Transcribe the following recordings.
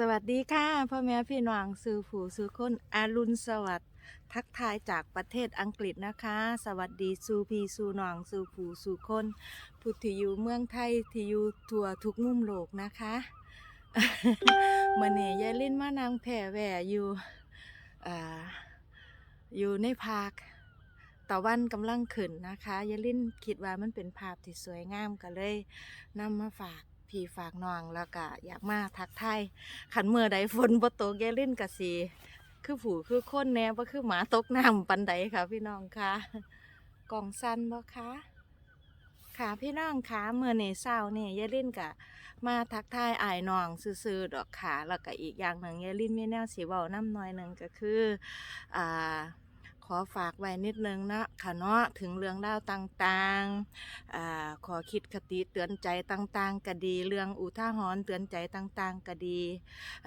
สวัสดีค่ะพ่อแม่พี่น้องสื่อผู้สื่อคนอารุณสวัสดิ์ทักทายจากประเทศอังกฤษนะคะ สวัสดีสู่พี่สู่น้องสู่ผู้สู่คนผู้ที่อยู่เมืองไทยที่อยู่ทั่วทุกมุมโลกนะคะมื่อนี่ยายเล่นมานางแผ่แหวอยู่ออยู่ในพาร์คตะวันกำลังขึ้นนะคะยายเล่นคิดว่ามันเป็นภาพที่สวยงามก็เลยนำมาฝาก พี่ฝากน้องแล้วก็อยากมาทักทายขันเมื่อใดฝนบตกแยเล่นกะสีคือผู้คือค้นแน่บ่คือหมาตกน้ำปันใดค่ะ พี่น้องค่ะกล่องสั้นบ่คะค่ะพี่น้องคะเมื่อในเศร้าเนี่ยยายลินกะมาทักทายอายน้องซื่อๆดอกขาแล้วก็อีกอย่างหนึ่งยายลินมีแนวสีเบาน้ำน้อยหนึ่งก็คืออ่า ขอฝากไว้นิดนึงนะค่ะเนาะถึงเรื่องราวต่างๆขอคิดคติเตือนใจต่างๆก็ดี เรื่องอุท่าหอนเตือนใจต่างๆก็ดี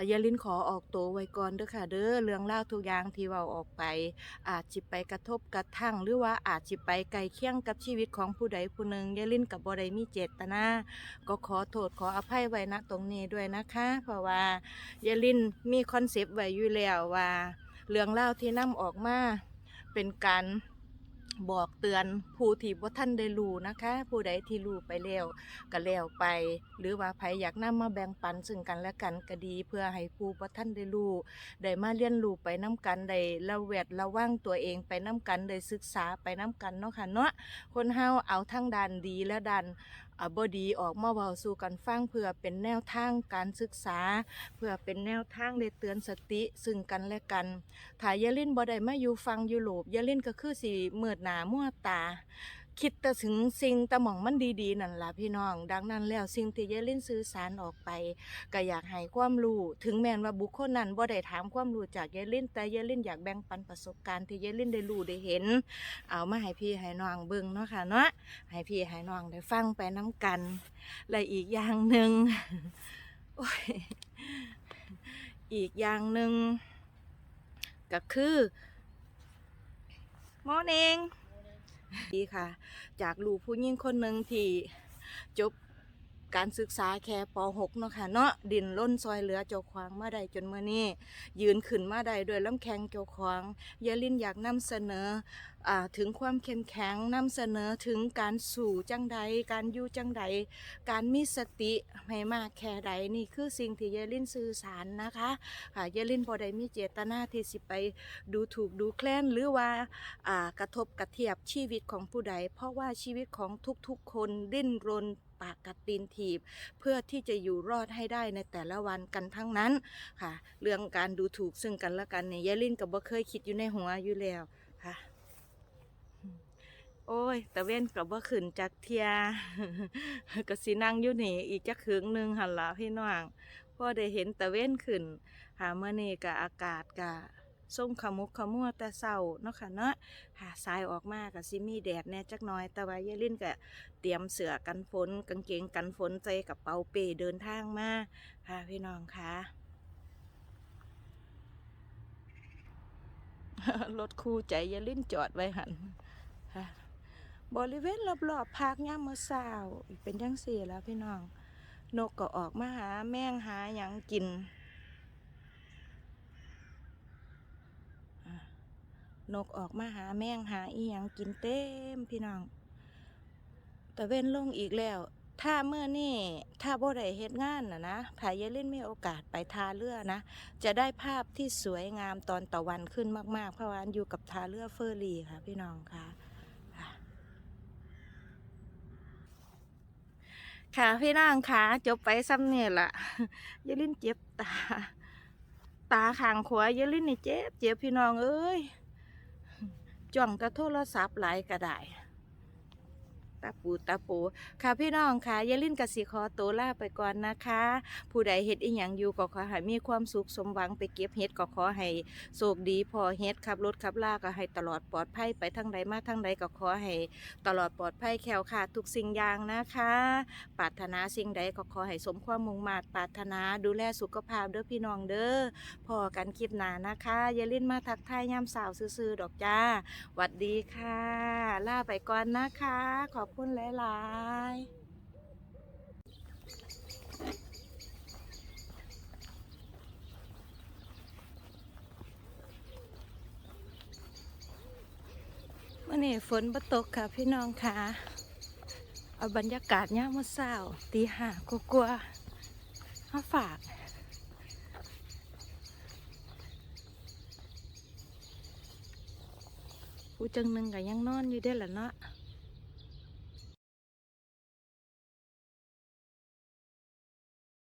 อย่าลินขอออกโตัไว้ก่อนด้วยค่ะเด้อเรื่องราวทุกอย่างที่เราออกไป อาจจิไปกระทบกระทั่ง หรือว่าอาจจิไปไกลเคียงกับชีวิตของผู้ใดผู้หนึ่งอย่าลินกับบอดมีเจตนา ก็ขอโทษขออภัยไว้นะตรงนี้ด้วยนะคะ เพราะว่าอย่าลินมีคอนเซปต์ไว้อยู่แล้วว่าเรื่องเล่าที่นำออกมา เป็นการบอกเตือนผู้ที่บ่ท่านได้รู้นะคะ ผู้ใดที่รู้ไปแล้วก็แล้วไป หรือว่าใครอยากนำมาแบ่งปันซึ่งกันและกันก็ดี เพื่อให้ผู้บ่ท่านได้รู้ได้มาเรียนรู้ไปนำกันได้ระแวดระวังตัวเองไปนำกันได้ศึกษาไปนำกันเนาะค่ะเนาะคนเฮาเอาทั้งด้านดีและด้าน อบอดีออกมาเว้าสู่กันฟังเพื่อเป็นแนวทางการศึกษา เพื่อเป็นแนวทางได้เตือนสติ ซึ่งกันและกันถ้ายาลินบ่ได้มาอยู่ฟังยู่โลบยาลินก็คือสิเมือดหนามั่วตา คิดแต่ถึงสิ่งแต่หมองมันดีๆนั่นล่ะพี่น้อง ดังนั้นแล้วสิ่งที่เยลินซื้อสารออกไป ก็อยากให้ความรู้ถึงแม้ว่าบุคคลนั้นบ่ได้ถามความรู้จากเยลินแต่เยลินอยากแบ่งปันประสบการณ์ที่เยลินได้รู้ได้เห็น เอามาให้พี่ให้น้องเบิ่งเนาะค่ะเนาะให้พี่ให้น้องได้ฟังไปน้ำกันและอีกอย่างหนึ่งอีกอย่างหนึ่งก็คือ morning ดีค่ะ จากลูกผู้หญิงคนหนึ่งที่จบ การศึกษาแค่ป .6 เนาะค่ะเนาะดินล้นซอยเหลือเจ้าขวางมาได้จนเมื่อนี้ยืนขึ้นมาได้ด้วยลำแข็งเจ้าขวางยายลินอยากนำเสนอถึงความเข้มแข็งนำเสนอถึงการสู่จังใด การอยู่จังใด การมีสติให้มากแค่ใดนี่คือสิ่งที่ยายลินสื่อสารนะคะค่ะยายลินบ่ได้มีเจตนาที่สิไปดูถูกดูแคลนหรือว่ากระทบกระเทียบชีวิตของผู้ใด เพราะว่าชีวิตของทุกๆคนดิ้นรน ปากกัดตีนถีบ เพื่อที่จะอยู่รอดให้ได้ในแต่ละวันกันทั้งนั้นค่ะ เรื่องการดูถูกซึ่งกันและกันเนี่ยยายลินกับบ่เคยคิดอยู่ในหัวอยู่แล้วค่ะโอ้ยตะเว้นกับว่าขึ้นจากเทียก็สินั่งอยู่นี่อีกจักถึงหนึ่งหันละพี่น้องพ่อได้เห็นตะเว้นขึ้นหาเมื่อนี่กับอากาศกับ ส้มขมุกขมัวแต่เศร้าเนาะค่ะเนาะหารายออกมากับซิมีแดดแน่จักน้อย แต่ว่ายายลินก็เตรียมเสือกันฝนกางเกงกันฝนใจกับเป๋าเป้เดินทางมาค่ะพี่น้องค่ะรถคู่ใจเยลินจอดไว้หันค่ะบริเวณรอบๆพักย่ามเมื่อเช้เป็นยังเสียแล้วพี่น้อง นกก็ออกมาหาแมงหาอย่างกิน นกออกมาหาแมงหาอีหยังกินเต็มพี่น้องแต่เว้นลงอีกแล้ว ถ้าเมื่อนี่ถ้าบ่ได้เฮ็ดงานนะนะถ้าเยเล่นไม่โอกาสไปทาเรือนะ จะได้ภาพที่สวยงามตอนตะวันขึ้นมากๆ เพราะว่าอยู่กับทาเรือเฟอร์รี่ค่ะ พี่น้องค่ะค่ะพี่น้องค่ะจบไปซ้ำเนี่ยละเยลินเจ็บตา ตาขางขวาเยลินนี่เจ็บ เจ็บพี่น้องเอ้ย จ้องกระโทรศัพท์หลายก็ได้ ตาปูตาปูค่ะพี่น้องค่ะยายลินกสิขอโตัวลาไปก่อนนะคะ ผู้ใดเฮ็ดอีหยังอยู่ก็ขอให้มีความสุขสมหวังไปเก็บเฮ็ดก็ขอให้โชคดีพอเฮ็ดขับรถขับลาก็ให้ตลอดปลอดภัยไปทั้งใดมาทั้งใดก็ขอให้ตลอดปลอดภัยแขวค่ะทุกสิ่งอย่างนะคะปรารถนาสิ่งใดก็ขอให้สมความมุ่งมา่ปรารถนาดูแลสุขภาพเด้อพี่น้องเด้อพอกันคลิปหนานะคะยายลินมาทักทายย่ำสาวซื่อๆดอกจ้าหวัดดีค่ะ ลาไปก่อนนะคะขอคุณหลายๆวันนี้ฝนบ่ตกค่ะพี่น้องค่ะ เอาบรรยากาศเนี่ามเศร้าตีห้ากลัวๆมาฝากผู้จังหนึ่งกับยังนอนอยู่ได้หละเนาะ